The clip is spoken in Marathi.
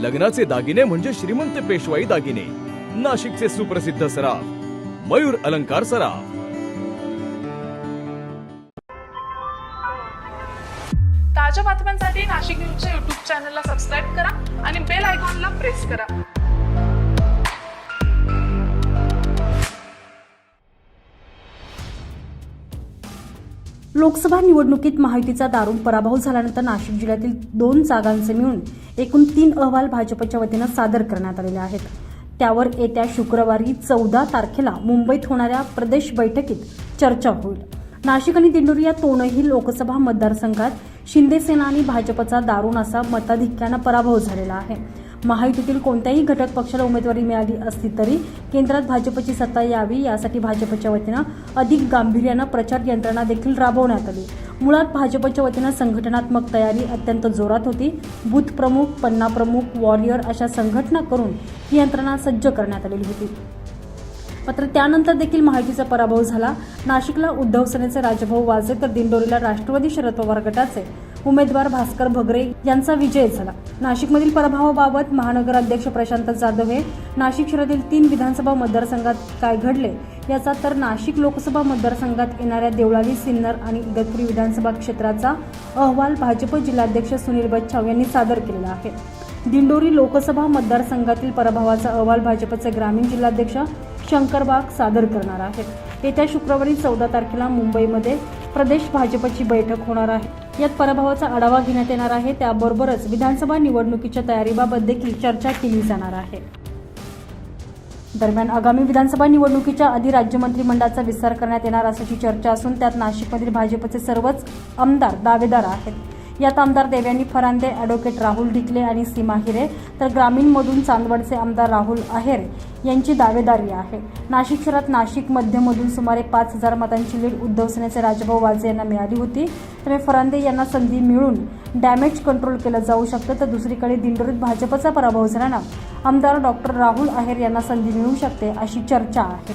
लग्नाचे दागिने म्हणजे श्रीमंत पेशवाई दागिने. नाशिकचे सुप्रसिद्ध सराफ मयूर अलंकार सराफ. ताज्या बातम्यांसाठी नाशिक न्यूजच्या युट्यूब चॅनलला सबस्क्राईब करा आणि बेल आयकॉनला प्रेस करा. लोकसभा निवडणुकीत महायुतीचा दारुण पराभव झाल्यानंतर नाशिक जिल्ह्यातील दोन जागांचे मिळून एकूण तीन अहवाल भाजपच्या वतीनं सादर करण्यात आलेले आहेत. त्यावर येत्या शुक्रवारी चौदा तारखेला मुंबईत होणाऱ्या प्रदेश बैठकीत चर्चा होईल. नाशिक आणि दिंडोरी या दोनही लोकसभा मतदारसंघात शिंदेसेना आणि भाजपचा दारुण असा मताधिक्यानं पराभव झालेला आहे. महायुतीतील कोणत्याही घटक पक्षाला उमेदवारी मिळाली असली तरी केंद्रात भाजपची सत्ता यावी यासाठी भाजपच्या वतीनं अधिक गांभीर्यानं प्रचार यंत्रणा देखील राबवण्यात आली. मुळात भाजपच्या वतीनं संघटनात्मक तयारी अत्यंत जोरात होती. बूथ प्रमुख पन्ना प्रमुख वॉरियर अशा संघटना करून ही यंत्रणा सज्ज करण्यात आलेली होती. मात्र त्यानंतर देखील महायुतीचा पराभव झाला. नाशिकला उद्धव सेनेचे राजभाऊ वाजे तर दिंडोरीला राष्ट्रवादी शरद पवार गटाचे उमेदवार भास्कर भगरे यांचा विजय झाला. नाशिकमधील पराभवाबाबत महानगर अध्यक्ष प्रशांत जाधव हे नाशिक शहरातील तीन विधानसभा मतदारसंघात काय घडले याचा तर नाशिक लोकसभा मतदारसंघात येणाऱ्या देवळाली सिन्नर आणि इगतपुरी विधानसभा क्षेत्राचा अहवाल भाजप जिल्हाध्यक्ष सुनील बच्छाव यांनी सादर केलेला आहे. दिंडोरी लोकसभा मतदारसंघातील पराभवाचा अहवाल भाजपचे ग्रामीण जिल्हाध्यक्ष शंकर बाग सादर करणार आहेत. येत्या शुक्रवारी चौदा तारखेला मुंबईमध्ये प्रदेश भाजपची बैठक होणार आहे. यात पराभवाचा आढावा घेण्यात येणार आहे. त्याबरोबरच विधानसभा निवडणुकीच्या तयारीबाबत देखील चर्चा केली जाणार आहे. दरम्यान आगामी विधानसभा निवडणुकीच्या आधी राज्य मंत्रिमंडळाचा विस्तार करण्यात येणार असल्याची चर्चा असून त्यात नाशिकमधील भाजपचे सर्वच आमदार दावेदार आहेत. यात आमदार देवयानी फरांदे ॲडव्होकेट राहुल ढिकले आणि सीमा हिरे तर ग्रामीणमधून चांदवडचे आमदार राहुल आहेर यांची दावेदारी आहे. नाशिक शहरात नाशिक मध्यमधून सुमारे पाच हजार मतांची लीड उद्धव सेनेचे राजभाऊ वाजे यांना मिळाली होती. तर फरांदे यांना संधी मिळून डॅमेज कंट्रोल केलं जाऊ शकतं तर दुसरीकडे दिंडोरीत भाजपचा पराभव झाल्यानं आमदार डॉक्टर राहुल आहेर यांना संधी मिळू शकते अशी चर्चा आहे.